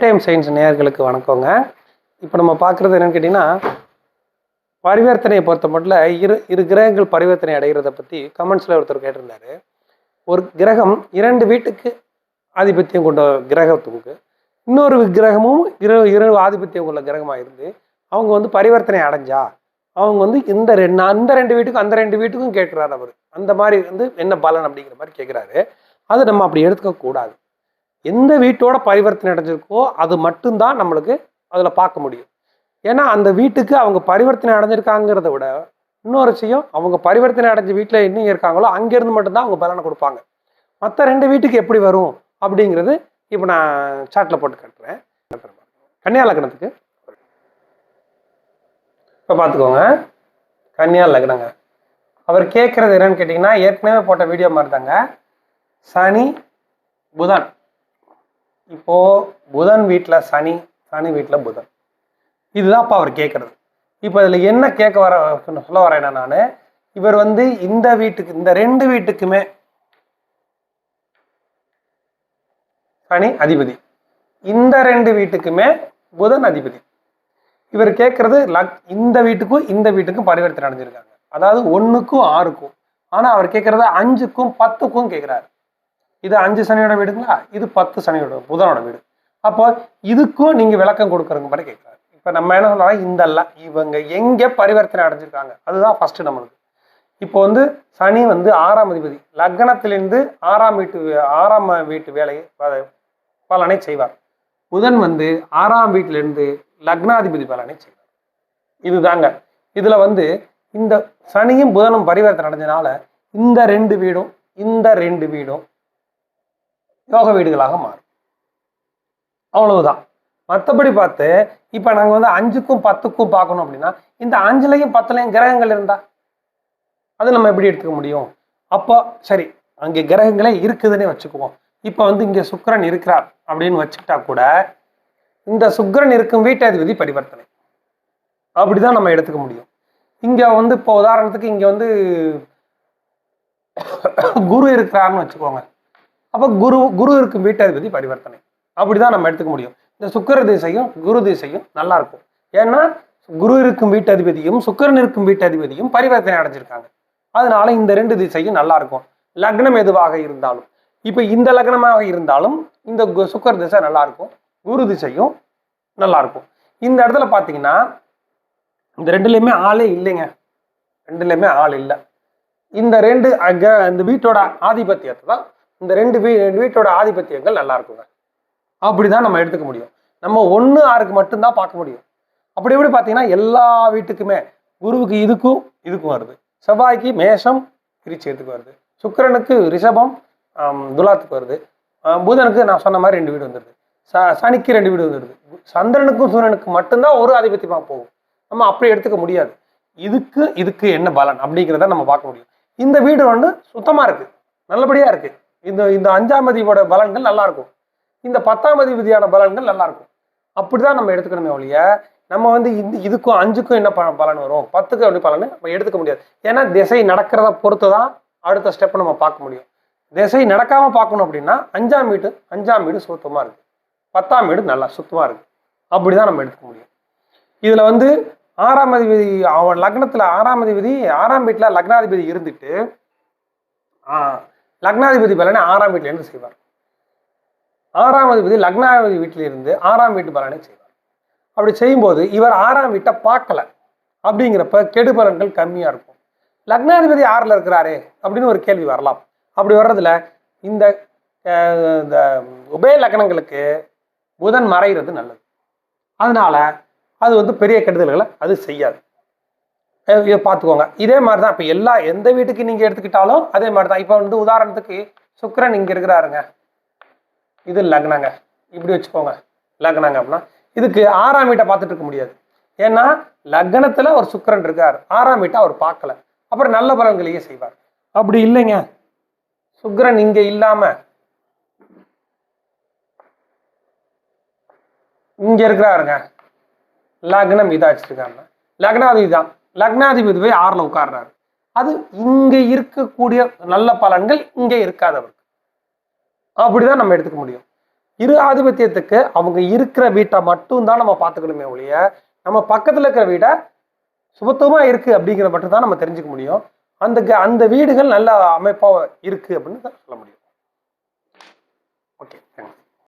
Time science நேயர்களுக்கு வணக்கங்க. இப்போ நம்ம பார்க்குறது என்னன்னு கேட்டிங்கன்னா பரிவர்த்தனையை பொறுத்த மட்டும் இரு இரு கிரகங்கள் பரிவர்த்தனை அடைகிறத பற்றி கமெண்ட்ஸில் ஒருத்தர் கேட்டிருந்தார். ஒரு கிரகம் இரண்டு வீட்டுக்கு ஆதிபத்தியம் கொண்ட கிரகத்துக்கு இன்னொரு கிரகமும் இரு இரு ஆதிபத்தியம் கொண்ட கிரகமாக இருந்து அவங்க வந்து பரிவர்த்தனை அடைஞ்சா அவங்க வந்து இந்த ரெண்டு அந்த ரெண்டு வீட்டுக்கும் அந்த ரெண்டு வீட்டுக்கும் கேட்குறாரு அவர். அந்த மாதிரி வந்து என்ன பலன் அப்படிங்கிற மாதிரி கேட்குறாரு. அதை நம்ம அப்படி எடுத்துக்கக்கூடாது. எந்த வீட்டோட பரிவர்த்தனை அடைஞ்சிருக்கோ அது மட்டும்தான் நம்மளுக்கு அதில் பார்க்க முடியும். ஏன்னா அந்த வீட்டுக்கு அவங்க பரிவர்த்தனை அடைஞ்சிருக்காங்கிறத விட இன்னொரு விஷயம் அவங்க பரிவர்த்தனை அடைஞ்ச வீட்டில் என்ன இருக்காங்களோ அங்கேருந்து மட்டும்தான் அவங்க பலனை கொடுப்பாங்க. மற்ற ரெண்டு வீட்டுக்கு எப்படி வரும் அப்படிங்கிறது இப்போ நான் சாட்டில் போட்டு கட்டுறேன். கன்னியா லக்னத்துக்கு. இப்போ பார்த்துக்கோங்க கன்னியா லக்னங்க. அவர் கேட்குறது என்னன்னு கேட்டிங்கன்னா ஏற்கனவே போட்ட வீடியோ மாதிரி தாங்க சனி புதன். இப்போ புதன் வீட்டில் சனி சனி வீட்டில் புதன். இதுதான் இப்போ அவர் கேட்குறது இப்போ இதில் என்ன கேட்க வர சொல்ல வரேன்னா நான் இவர் வந்து இந்த வீட்டுக்கு இந்த ரெண்டு வீட்டுக்குமே சனி அதிபதி. இந்த ரெண்டு வீட்டுக்குமே புதன் அதிபதி. இவர் கேட்கறது லக் இந்த வீட்டுக்கும் இந்த வீட்டுக்கும் பரிவர்த்தனை அடைஞ்சிருக்காங்க. அதாவது ஒன்றுக்கும் ஆறுக்கும். ஆனால் அவர் கேட்கறது அஞ்சுக்கும் பத்துக்கும் கேட்குறாரு இது அஞ்சு சனியோட வீடுங்களா? இது பத்து சனியோட புதனோட வீடு. அப்போ இதுக்கும் நீங்க விளக்கம் கொடுக்குறங்க மாதிரி கேட்குறாரு. இப்போ நம்ம என்ன சொல்றோம் இந்த இவங்க எங்க பரிவர்த்தனை அடைஞ்சிருக்காங்க? அதுதான் ஃபர்ஸ்ட் நம்மளுக்கு. இப்போ வந்து சனி வந்து ஆறாம் அதிபதி. லக்னத்திலிருந்து ஆறாம் வீட்டு ஆறாம் வீட்டு வேலையை ப- பலனை செய்வார். புதன் வந்து ஆறாம் வீட்டிலிருந்து லக்னாதிபதி பலனை செய்வார். இதுதாங்க. இதுல வந்து இந்த சனியும் புதனும் பரிவர்த்தனை அடைஞ்சனால இந்த ரெண்டு வீடும் இந்த ரெண்டு வீடும் யோக வீடுகளாக மாறும். அவ்வளவுதான். மற்றபடி பார்த்து இப்போ நாங்கள் வந்து அஞ்சுக்கும் பத்துக்கும் பார்க்கணும் அப்படின்னா இந்த அஞ்சுலையும் பத்துலையும் கிரகங்கள் இருந்தா? அது நம்ம எப்படி எடுத்துக்க முடியும்? அப்போ சரி அங்கே கிரகங்களே இருக்குதுன்னே வச்சுக்குவோம். இப்போ வந்து இங்கே சுக்கரன் இருக்கிறார் அப்படின்னு வச்சுக்கிட்டா கூட இந்த சுக்கரன் இருக்கும் வீட்டாதிபதி பரிவர்த்தனை. அப்படிதான் நம்ம எடுத்துக்க முடியும். இங்கே வந்து இப்போ உதாரணத்துக்கு இங்கே வந்து குரு இருக்கிறாருன்னு வச்சுக்கோங்க. அப்போ குரு குரு இருக்கும் வீட்டாதிபதி பரிவர்த்தனை. அப்படிதான் நம்ம எடுத்துக்க முடியும். இந்த சுக்கர திசையும் குரு திசையும் நல்லா இருக்கும். ஏன்னா குரு இருக்கும் வீட்டதிபதியும் சுக்கரன் இருக்கும் வீட்டதிபதியும் பரிவர்த்தனை அடைஞ்சிருக்காங்க. அதனால இந்த ரெண்டு திசையும் நல்லா இருக்கும். லக்னம் எதுவாக இருந்தாலும். இப்போ இந்த லக்னமாக இருந்தாலும் இந்த கு- திசை நல்லா இருக்கும். குரு திசையும் நல்லா இருக்கும். இந்த இடத்துல பார்த்தீங்கன்னா இந்த ரெண்டுலேயுமே ஆளே இல்லைங்க. ரெண்டுலேயுமே ஆள் இல்லை. இந்த ரெண்டு அங்க இந்த வீட்டோட ஆதிபத்தியத்தை தான் இந்த ரெண்டு வீ ரெண்டு வீட்டோட ஆதிபத்தியங்கள் நல்லா இருக்குங்க அப்படிதான் நம்ம எடுத்துக்க முடியும். நம்ம ஒன்று ஆறுக்கு மட்டும்தான் பார்க்க முடியும். அப்படி எப்படி பார்த்தீங்கன்னா எல்லா வீட்டுக்குமே குருவுக்கு இதுக்கும் இதுக்கும் வருது. செவ்வாய்க்கு மேஷம் விருச்சிகத்துக்கு வருது. சுக்கிரனுக்கு ரிஷபம் துலாத்துக்கு வருது. புதனுக்கு நான் சொன்ன மாதிரி ரெண்டு வீடு வந்துடுது ச சனிக்கு ரெண்டு வீடு வந்துடுது சந்திரனுக்கும் சூரியனுக்கும் மட்டும்தான் ஒரு ஆதிபத்தியமாக போகும். நம்ம அப்படி எடுத்துக்க முடியாது. இதுக்கு இதுக்கு என்ன பலன் அப்படிங்கிறத நம்ம பார்க்க முடியும். இந்த வீடு வந்து சுத்தமாக இருக்குது நல்லபடியாக இருக்குது இந்த இந்த அஞ்சாம் அதிபதியோட பலன்கள் நல்லா இருக்கும் இந்த பத்தாம் அதிபதியான பலன்கள் நல்லா இருக்கும் அப்படிதான் நம்ம எடுத்துக்கணுமே ஒழிய நம்ம வந்து இந்த இதுக்கும் அஞ்சுக்கும் என்ன ப- பலன் வரும்? பத்துக்கு அப்படி பலன் நம்ம எடுத்துக்க முடியாது. ஏன்னா திசை நடக்கிறத பொறுத்து தான் அடுத்த ஸ்டெப்பை நம்ம பார்க்க முடியும். திசை நடக்காம பார்க்கணும் அப்படின்னா அஞ்சாம் வீடு அஞ்சாம் வீடு சுத்தமா இருக்கு. பத்தாம் வீடு நல்லா சுத்தமா இருக்கு. அப்படிதான் நம்ம எடுத்துக்க முடியும். இதுல வந்து ஆறாம் அதிபதி அவன் லக்னத்துல ஆறாம் அதிபதி ஆறாம் வீட்டுல லக்னாதிபதி இருந்துட்டு ஆஹ், லக்னாதிபதி பலனை ஆறாம் வீட்டிலிருந்து செய்வார். ஆறாம் அதிபதி லக்னாதிபதி வீட்டிலிருந்து ஆறாம் வீட்டு பலனை செய்வார். அப்படி செய்யும்போது இவர் ஆறாம் வீட்டை பார்க்கல. அப்படிங்கிறப்ப கெடு பலன்கள் கம்மியாக இருக்கும். லக்னாதிபதி ஆறில் இருக்கிறாரே அப்படின்னு ஒரு கேள்வி வரலாம். அப்படி வர்றதுல இந்த இந்த உபய லக்னங்களுக்கு புதன் மறைகிறது நல்லது. அதனால அது வந்து பெரிய கெடுதல்களை அது செய்யாது. பார்த்துக்கோங்க. இதே மாதிரி தான் இப்போ எல்லா எந்த வீட்டுக்கு நீங்கள் எடுத்துக்கிட்டாலும் அதே மாதிரி தான் இப்போ வந்து உதாரணத்துக்கு சுக்கிரன் இங்கே இருக்கிறாருங்க. இது லக்னங்க. இப்படி வச்சுக்கோங்க. லக்னங்க அப்படின்னா இதுக்கு ஆறாம் வீட்டை பார்த்துட்டு இருக்க முடியாது. ஏன்னா லக்னத்தில் ஒரு சுக்கரன் இருக்கார். ஆறாம் வீட்டை அவர் பார்க்கல. அப்புறம் நல்ல பலன்களையே செய்வார். அப்படி இல்லைங்க. சுக்கரன் இங்கே இல்லாமல் இங்கே இருக்கிறாருங்க. லக்னம் இதாச்சிருக்காங்க வச்சிருக்காங்க தான். லக்னாதிபதி போய் ஆறில் உட்கார்றாரு. அது இங்கே இருக்கக்கூடிய நல்ல பலன்கள் இங்கே இருக்காதவருக்கு அப்படிதான் நம்ம எடுத்துக்க முடியும். இரு ஆதிபத்தியத்துக்கு அவங்க இருக்கிற வீட்டை மட்டும் தான் நம்ம பார்த்துக்கணுமே ஒழிய நம்ம பக்கத்தில் இருக்கிற வீடை சுபத்துவமாக இருக்கு அப்படிங்கிற மட்டும் தான் நம்ம தெரிஞ்சுக்க முடியும். அந்த க- அந்த வீடுகள் நல்ல அமைப்பாக இருக்கு அப்படின்னு தான் சொல்ல முடியும்.